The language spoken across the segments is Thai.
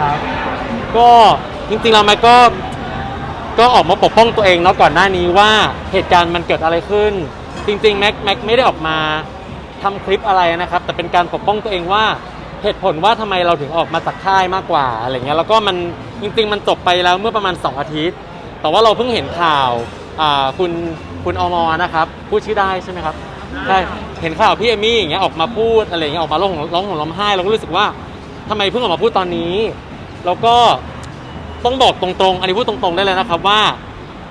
ครับ ก็จริงๆแล้วแม็กก็ก็ออกมาปกป้องตัวเองเนาะก่อนหน้านี้ว่าเหตุการณ์มันเกิดอะไรขึ้น จริงๆแม็กแม็กไม่ได้ออกมาทำคลิปอะไรนะครับ แต่เป็นการปกป้องตัวเองว่าเหตุผลว่าทำไมเราถึงออกมาจากค่ายมากกว่าอะไรเงี้ยแล้วก็มันจริง ๆ มันจบไปแล้วเมื่อประมาณ 2 อาทิตย์ แต่ว่าเราเพิ่งเห็นข่าวาคุณคุณอมอนะครับพูดชื่อได้ใช่ไหมครับใช่เห็นข่าวพี่เอมี่อย่างเงี้ยออกมาพูดอะไรเงี้ยออกมาร้องห่มร้องห่มร้องไห้เราก็รู้สึกว่าทำไมเพิ่งออกมาพูดตอนนี้ แล้วก็ต้องบอกตรงๆ อันนี้พูดตรงๆได้เลยนะครับว่า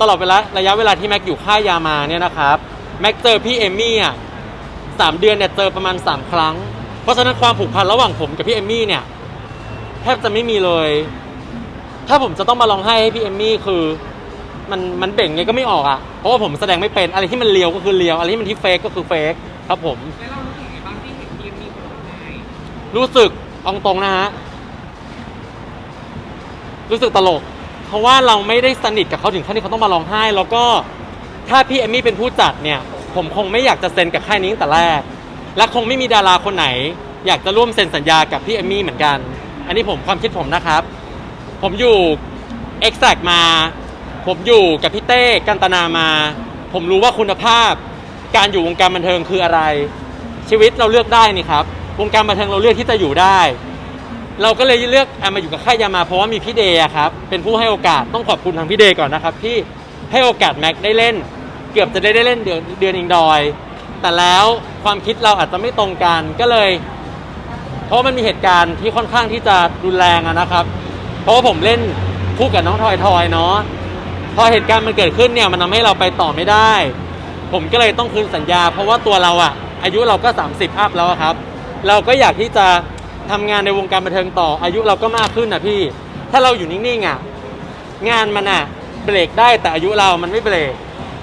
ตลอดเวลาระยะเวลาที่แม็กอยู่ค่ายยามาเนี่ยนะครับแม็กเจอพี่เอมี่อะสามเดือนเนี่ยเจอประมาณ 3 ครั้ง เพราะฉะนั้นความผูกพันระหว่างผมกับพี่เอมี่เนี่ยแทบจะไม่มีเลย ถ้าผมจะต้องมาร้องไห้ให้พี่เอมี่คือมันมันเบ่งไงก็ไม่ออกอะ เพราะว่าผมแสดงไม่เป็น อะไรที่มันเลียวก็คือเลียว อะไรที่มันที่เฟกก็คือเฟกครับผม แล้วเรารู้สึกไงบ้างที่เห็นทีมมีคนร้องไห้รู้สึกเอาตรงนะฮะ รู้สึกตลก เพราะว่าเราไม่ได้สนิทกับเขาถึงขั้นที่เขาต้องมาร้องไห้ แล้วก็ถ้าพี่เอมมี่เป็นผู้จัดเนี่ย ผมคงไม่อยากจะเซ็นกับค่ายนี้ตั้งแต่แรก และคงไม่มีดาราคนไหน อยากจะร่วมเซ็นสัญญากับพี่เอมมี่เหมือนกัน อันนี้ผมความคิดผมนะครับ ผมอยู่ e x a c t มา ผมอยู่กับพี่เต้กันตนามา ผมรู้ว่าคุณภาพ การอยู่วงการบันเทิงคืออะไร ชีวิตเราเลือกได้นี่ครับ วงการบันเทิงเราเลือกที่จะอยู่ได้ เราก็เลยเลือกเอามาอยู่กับค่ายยามาเพราะว่ามีพี่เดย์อะครับเป็นผู้ให้โอกาสต้องขอบคุณทางพี่เดย์ก่อนนะครับที่ให้โอกาสแม็กได้เล่น เกือบจะได้ได้เล่นเดือนเดือนอิงดอย แต่แล้วความคิดเราอาจจะไม่ตรงกันก็เลย เพราะมันมีเหตุการณ์ที่ค่อนข้างที่จะรุนแรงอะนะครับ เพราะว่าผมเล่นคู่กับน้องทอยทอยเนาะพอเหตุการณ์มันเกิดขึ้นเนี่ยมันทำให้เราไปต่อไม่ได้ ผมก็เลยต้องคืนสัญญา เพราะว่าตัวเราอะอายุเราก็ 30 อัพแล้วอะครับ เราก็อยากที่จะ ทำงานในวงการบันเทิงต่อ อายุเราก็มากขึ้นนะพี่ ถ้าเราอยู่นิ่งๆอะงานมันอะเบรกได้แต่อายุเรามันไม่เบรก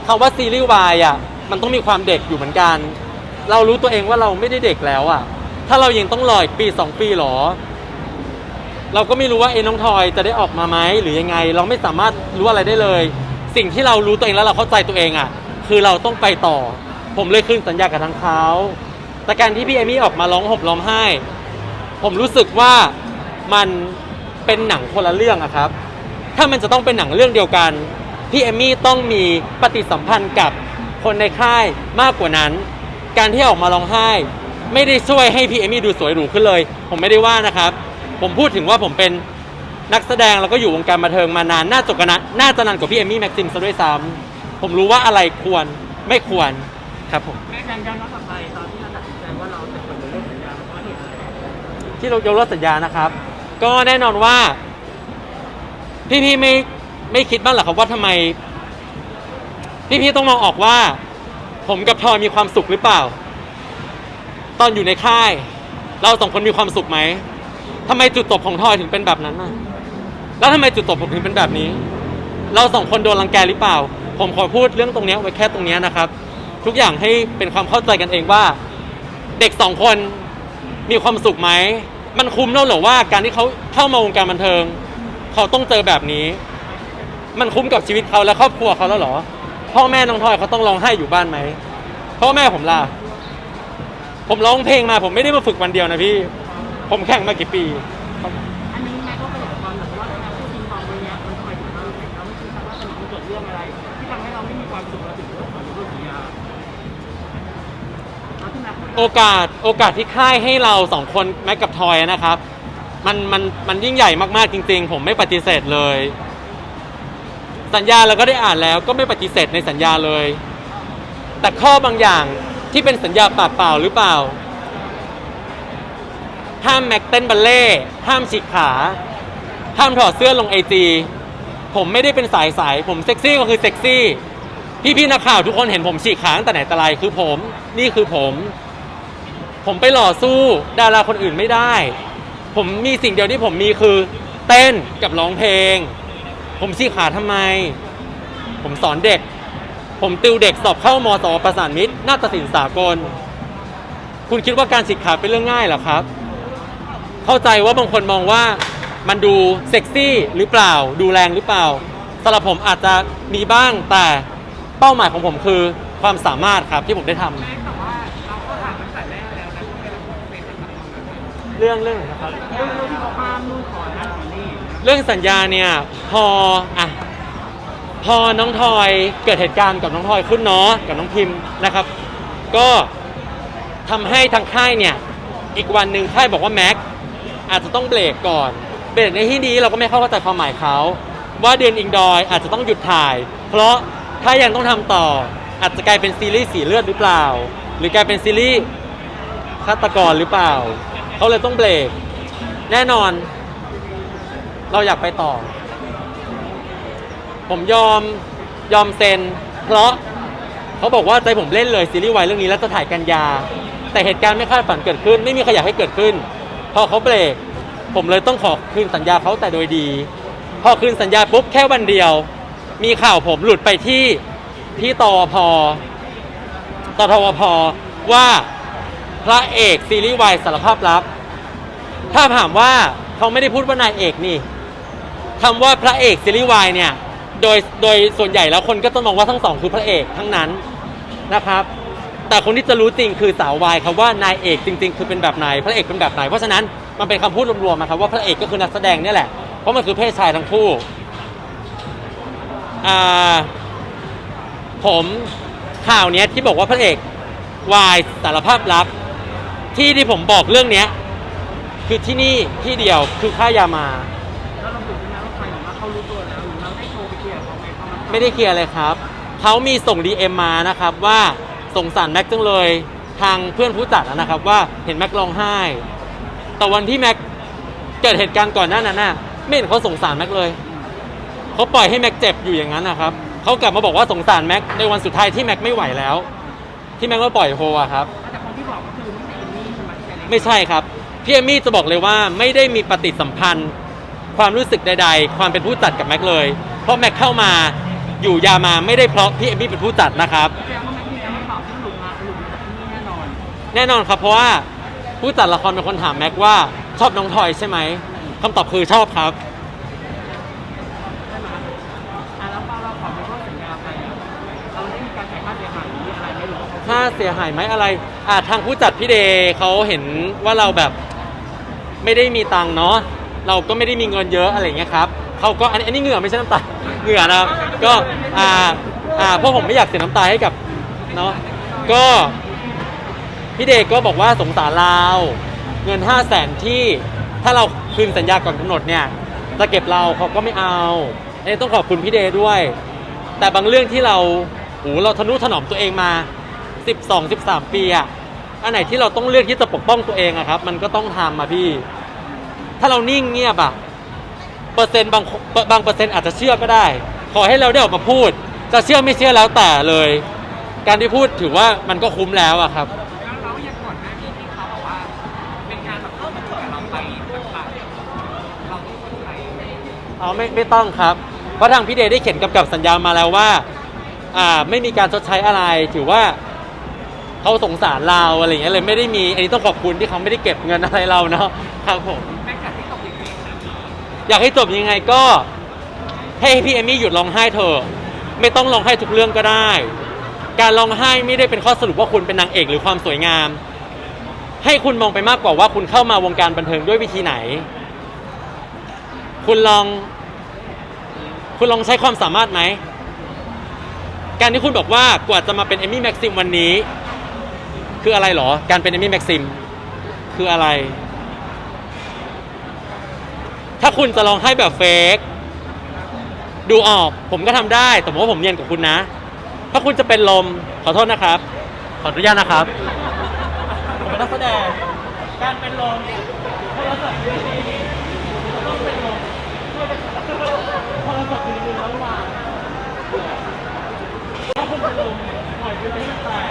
คำว่าซีรีส์วายอะมันต้องมีความเด็กอยู่เหมือนกัน เรารู้ตัวเองว่าเราไม่ได้เด็กแล้วอะถ้าเรายังต้องรออีกปีสองปีหรอ เราก็ไม่รู้ว่าเอ็น้องทอยจะได้ออกมาไหมหรือยังไง เราไม่สามารถรู้อะไรได้เลย สิ่งที่เรารู้ตัวเองแล้วเราเข้าใจตัวเองอะ คือเราต้องไปต่อ ผมเลยขึ้นสัญญากับทางเขาแต่การที่พี่เอมี่ออกมาร้องห่มร้องไห้ ผมรู้สึกว่ามันเป็นหนังคนละเรื่องอะครับ ถ้ามันจะต้องเป็นหนังเรื่องเดียวกัน พี่เอมี่ต้องมีปฏิสัมพันธ์กับคนในค่ายมากกว่านั้น การที่ออกมาร้องไห้ ไม่ได้ช่วยให้พี่เอมี่ดูสวยหรูขึ้นเลย ผมไม่ได้ว่านะครับ ผมพูดถึงว่าผมเป็นนักแสดงแล้วก็อยู่วงการบันเทิงมานานน่าจกันน่าจะนานกว่าพี่เอมี่แม็กซิมซะด้วยซ้ำผมรู้ว่าอะไรควรไม่ควรครับผม แม่การย้อนกลับไปตอนที่เราตัดสินใจว่าเราจะเปิดเรื่องสัญญาเพราะเหตุอะไร ที่เรายกเลิกสัญญานะครับ ก็แน่นอนว่าพี่ๆไม่ไม่คิดบ้างเหรอครับว่าทำไม พี่ๆต้องมองออกว่า ผมกับทอยมีความสุขหรือเปล่า ตอนอยู่ในค่าย เราสองคนมีความสุขไหมทำไมจุดจบของทอยถึงเป็นแบบนั้นน่ะ แล้วทำไมจุดจบผมถึงเป็นแบบนี้ เราสองคนโดนรังแกหรือเปล่า ผมขอพูดเรื่องตรงนี้ไว้แค่ตรงนี้นะครับ ทุกอย่างให้เป็นความเข้าใจกันเองว่า เด็กสองคนมีความสุขไหม มันคุ้มแล้วเหรอว่าการที่เขาเข้ามาวงการบันเทิง เขาต้องเจอแบบนี้ มันคุ้มกับชีวิตเขาและครอบครัวเขาแล้วเหรอ พ่อแม่น้องทอยเขาต้องร้องไห้อยู่บ้านไหมพ่อแม่ผมล่ะผมร้องเพลงมา ผมไม่ได้มาฝึกวันเดียวนะพี่ ผมแข่งมากี่ปี โอกาสโอกาสที่ค่ายให้เราสองคนแม็กกับทอยนะครับ มันมันมันยิ่งใหญ่มากๆจริง ๆ ผมไม่ปฏิเสธเลย สัญญาเราก็ได้อ่านแล้วก็ไม่ปฏิเสธในสัญญาเลย แต่ข้อบางอย่างที่เป็นสัญญาปากเปล่าหรือเปล่า ห้ามแม็กเต้นบัลเล่ห้ามฉีกขา ห้ามถอดเสื้อลงไอจีผมไม่ได้เป็นสายสายผมเซ็กซี่ก็คือเซ็กซี่พี่ๆนักข่าวทุกคนเห็นผมฉีกขาตั้งแต่ไหนแต่ไรคือผม นี่คือผม ผมไปหล่อสู้ดาราคนอื่นไม่ได้ ผมมีสิ่งเดียวที่ผมมีคือเต้นกับร้องเพลง ผมฉีกขาทำไม ผมสอนเด็ก ผมติวเด็กสอบเข้ามสวประสานมิตรนาฏศิลป์สากล คุณคิดว่าการฉีกขาเป็นเรื่องง่ายเหรอครับ เข้าใจว่าบางคนมองว่ามันดูเซ็กซี่หรือเปล่า ดูแรงหรือเปล่าสำหรับผมอาจจะมีบ้างแต่เป้าหมายของผมคือความสามารถครับที่ผมได้ทำ แม่แต่ว่า เราก็ถามตั้งแต่แรกแล้วนะว่าไม่รับเป็นแบบนั้นเเรื่องเรื่องไหนนะครับ เรื่องที่เขาห้ามนู่นขอนั่นขอนี่เรื่องสัญญาเนี่ยพออะพอน้องทอยเกิดเหตุการณ์กับน้องทอยขึ้นเนาะกับน้องพิมพ์นะครับ ก็ทำให้ทางค่ายเนี่ยอีกวันหนึ่งค่ายบอกว่าแม็กอาจจะต้องเบรกก่อน เบรกในที่นี้เราก็ไม่เข้าใจความหมายเขา ว่าเดือนอิงดอยอาจจะต้องหยุดถ่าย เพราะถ้ายังต้องทำต่อ อาจจะกลายเป็นซีรีส์สีเลือดหรือเปล่า หรือกลายเป็นซีรีส์ฆาตกรหรือเปล่า เขาเลยต้องเบรก แน่นอน เราอยากไปต่อ ผมยอมยอมเซ็น เพราะเขาบอกว่าใจผมเล่นเลยซีรีส์วายเรื่องนี้แล้วจะถ่ายกันยา แต่เหตุการณ์ไม่คาดฝันเกิดขึ้น ไม่มีใครอยากให้เกิดขึ้น พอเขาเบรก ผมเลยต้องขอคืนสัญญาเขาแต่โดยดี พอคืนสัญญาปุ๊บแค่วันเดียว มีข่าวผมหลุดไปที่ที่ตอพตทวพว่า พระเอกซีรีส์วายสารภาพลับ ถ้าถามว่าเขาไม่ได้พูดว่านายเอกนี่คำว่าพระเอกซีรีส์วายเนี่ย โดยโดยส่วนใหญ่แล้วคนก็จะมองว่าทั้งสองคือพระเอกทั้งนั้นนะครับ แต่คนที่จะรู้จริงคือสาววายครับว่านายเอกจริง ๆ คือเป็นแบบไหนพระเอกเป็นแบบไหนเพราะฉะนั้นมันเป็นคำพูดรวมๆนะครับว่าพระเอกก็คือนักแสดงเนี่ยแหละเพราะมันคือเพศชายทั้งคู่อ่าผมข่าวเนี้ยที่บอกว่าพระเอกวายสารภาพลับ ที่ที่ผมบอกเรื่องเนี้ย คือที่นี่ที่เดียวคือค่ายามา แล้วเราถึงนะว่าใครหรือว่าเขารู้ตัวแล้วหรือเราได้โทรไปเคลียร์เขาไหมเขามาไม่ได้เคลียร์เลยครับ เขามีส่ง DM มานะครับว่าสงสารแม็กจังเลยทางเพื่อนผู้จัดอะนะครับว่าเห็นแม็กร้องไห้ แต่วันที่แม็กเกิดเหตุการณ์ก่อนหน้านั้นน่ะไม่เห็นเขาสงสารแม็กเลย เขาปล่อยให้แม็กเจ็บอยู่อย่างนั้นนะครับเขากลับมาบอกว่าสงสารแม็กในวันสุดท้ายที่แม็กไม่ไหวแล้ว ที่แม็กว่าปล่อยโฮอะครับ แต่ ไหมใช่ไหมไม่ใช่ครับพี่เอมมี่จะบอกเลยว่าไม่ได้มีปฏิสัมพันธ์ ความรู้สึกใด ๆ ความเป็นผู้จัดกับแม็กเลย เพราะแม็กเข้ามาอยู่ยามาไม่ได้เพราะพี่เอมมี่เป็นผู้จัดนะครับ แสดงว่าแม็กซี่จะไม่ตอบที่หลุดมาหลุดจากที่นี่แน่นอน แน่นอนครับเพราะว่าผู้จัดละครเป็นคนถามแม็กว่าชอบน้องทอยใช่ไหมคำตอบคือชอบครับ ใช่ไหมอะแล้วพอเราขอไปข้อสัญญาไปอะเราได้มีการจ่ายค่าเสียหายหรืออะไรไหมหรือว่าเขาค่าเสียหายไหมอะไร อ่าทางผู้จัดพี่เดย์เขาเห็นว่าเราแบบไม่ได้มีตังค์เนาะเราก็ไม่ได้มีเงินเยอะอะไรอย่างเงี้ยครับเขาก็อันนี้อันนี้เหงื่อไม่ใช่น้ำตาเหงื่อนะครับก็อ่าอ่าเพราะผมไม่อยากเสียน้ำตาให้กับเนาะก็พี่เดย์ก็บอกว่าสงสารเราเงิน 5 0 0แสนที่ถ้าเราคืนสัญญาก่อนกำหนดเนี่ยจะเก็บเราเขาก็ไม่เอาอันนี้ต้องขอบคุณพี่เดย์ด้วย แต่บางเรื่องที่เราโหเราทนุถนอมตัวเองมา 12 13 ปีอะอันไหนที่เราต้องเลือกที่จะปกป้องตัวเองอะครับ มันก็ต้องทำมาพี่ ถ้าเรานิ่งเงียบอะเปอร์เซ็นต์บางบางเปอร์เซ็นต์อาจจะเชื่อก็ได้ ขอให้เราได้ออกมาพูด จะเชื่อไม่เชื่อแล้วแต่เลย การที่พูดถือว่ามันก็คุ้มแล้วอะครับแล้วเรายังก่อนหน้านี้ที่เขาบอกว่า เป็นการแบบเข้ามาเจอกับเราไปต่างๆเราต้องคนไทยเอาไม่ไม่ต้องครับ เพราะทางพี่เดย์ได้เขียนกำกับสัญญามาแล้วว่าอ่าไม่มีการชดใช้อะไรถือว่า เขาสงสารเราอะไรอย่างเงี้ยเลยไม่ได้มีอันนี้ต้องขอบคุณที่เขาไม่ได้เก็บเงินอะไรเราเนาะครับผมอยากให้จบยังไงก็ให้พี่เอมี่หยุดร้องไห้เถอะไม่ต้องร้องไห้ทุกเรื่องก็ได้ การร้องไห้ไม่ได้เป็นข้อสรุปว่าคุณเป็นนางเอกหรือความสวยงาม ให้คุณมองไปมากกว่าว่าคุณเข้ามาวงการบันเทิงด้วยวิธีไหน คุณลอง คุณลองใช้ความสามารถไหมการที่คุณบอกว่ากว่าจะมาเป็นเอมี่แม็กซิมวันนี้ คืออะไรหรอ การเป็นเอมมี่แม็กซิม คืออะไร ถ้าคุณจะลองให้แบบเฟกดูออก ผมก็ทำได้ แต่ผมว่าผมเนียนกว่าคุณนะ ถ้าคุณจะเป็นลม ขอโทษนะครับ ขออนุญาตนะครับ ผมเป็นนักแสดง การเป็นลมโทรศัพท์อยู่ดีๆต้องเป็นลมโทรศัพท์อยู่ดีๆแล้ววางถ้าคุณเป็นลมปล่อยไปให้มันตาย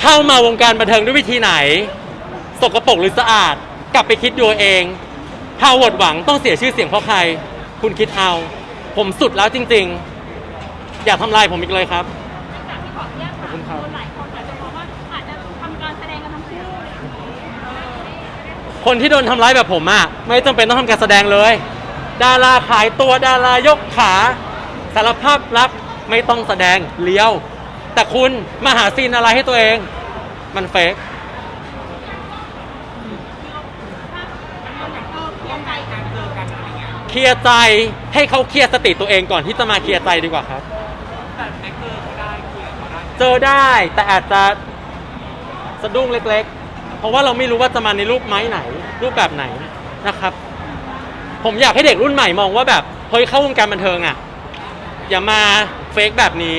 เข้ามาวงการบันเทิงด้วยวิธีไหน สกปรกหรือสะอาด กลับไปคิดดูเอาเองฮาวเวิร์ดหวังต้องเสียชื่อเสียงเพราะใคร คุณคิดเอา ผมสุดแล้วจริง ๆ อย่าทำลายผมอีกเลยครับ จากที่บอกเรื่องขอบคุณครัค่ะบคนหลายคนอาจจะมองว่าอาจจะทำการแสดงกันทั้งคู่อะไรอย่างนี้คนที่โดนทำร้ายแบบผมอะไม่จำเป็นต้องทำการแสดงเลย ดาราขายตัวดารายกขา สารภาพลับไม่ต้องแสดงเลี้ยว แต่คุณมาหาซีนอะไรให้ตัวเอง มันเฟกเคลียร์ใจให้เขาเคลียร์สติตัวเองก่อนที่จะมาเคลียร์ใจดีกว่าครับ แต่แม็กเกอร์ก็ได้เคลียร์ก็ได้เจอได้แต่อาจจะสะดุ้งเล็กๆ เพราะว่าเราไม่รู้ว่าจะมาในรูปไม้ไหน รูปแบบไหนนะครับ ผมอยากให้เด็กรุ่นใหม่มองว่าแบบเฮ้ยเข้าวงการบันเทิงอะ อย่ามาเฟกแบบนี้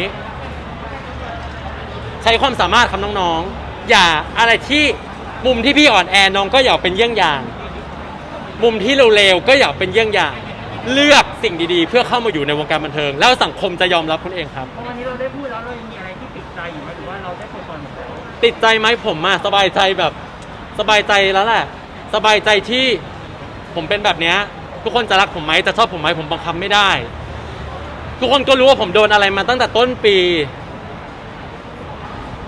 ใช้ความสามารถครับน้องๆ อย่าอะไรที่มุมที่พี่อ่อนแอน้องก็อย่าเป็นเยี่ยงอย่าง มุมที่เร็วๆก็อย่าเป็นเยี่ยงอย่าง เลือกสิ่งดีๆ เพื่อเข้ามาอยู่ในวงการบันเทิง แล้วสังคมจะยอมรับคุณเองครับ เพราะวันนี้เราได้พูดแล้วเรายังมีอะไรที่ติดใจอยู่ไหมหรือว่าเราได้โฟกัสหมดแล้วติดใจไหมผมอะสบายใจแบบสบายใจแล้วแหละ สบายใจที่ผมเป็นแบบเนี้ยทุกคนจะรักผมไหมจะชอบผมไหมผมบังคับไม่ได้ ทุกคนก็รู้ว่าผมโดนอะไรมาตั้งแต่ต้นปี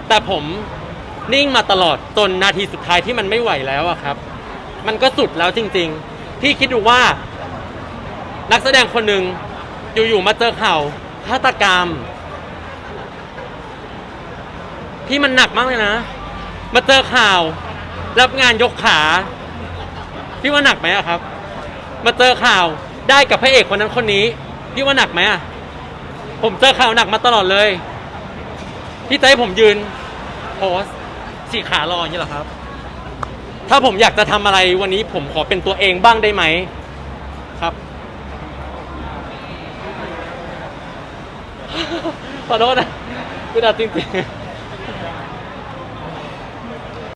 แต่ผมนิ่งมาตลอดจนนาทีสุดท้ายที่มันไม่ไหวแล้วอะครับ มันก็สุดแล้วจริงๆพี่คิดดูว่า นักแสดงคนหนึ่งอยู่ๆมาเจอข่าวฆาตกรรมพี่มันหนักมากเลยนะ มาเจอข่าว รับงานยกขาพี่ว่าหนักไหมอะครับ มาเจอข่าวได้กับพระเอกคนนั้นคนนี้ พี่ว่าหนักไหมอะ ผมเจอข่าวหนักมาตลอดเลย พี่จะให้ผมยืนโพสสี่ขารออย่างนี้เหรอครับ ถ้าผมอยากจะทำอะไรวันนี้ผมขอเป็นตัวเองบ้างได้ไหมครับ ขอโทษนะคือดัดจริงๆ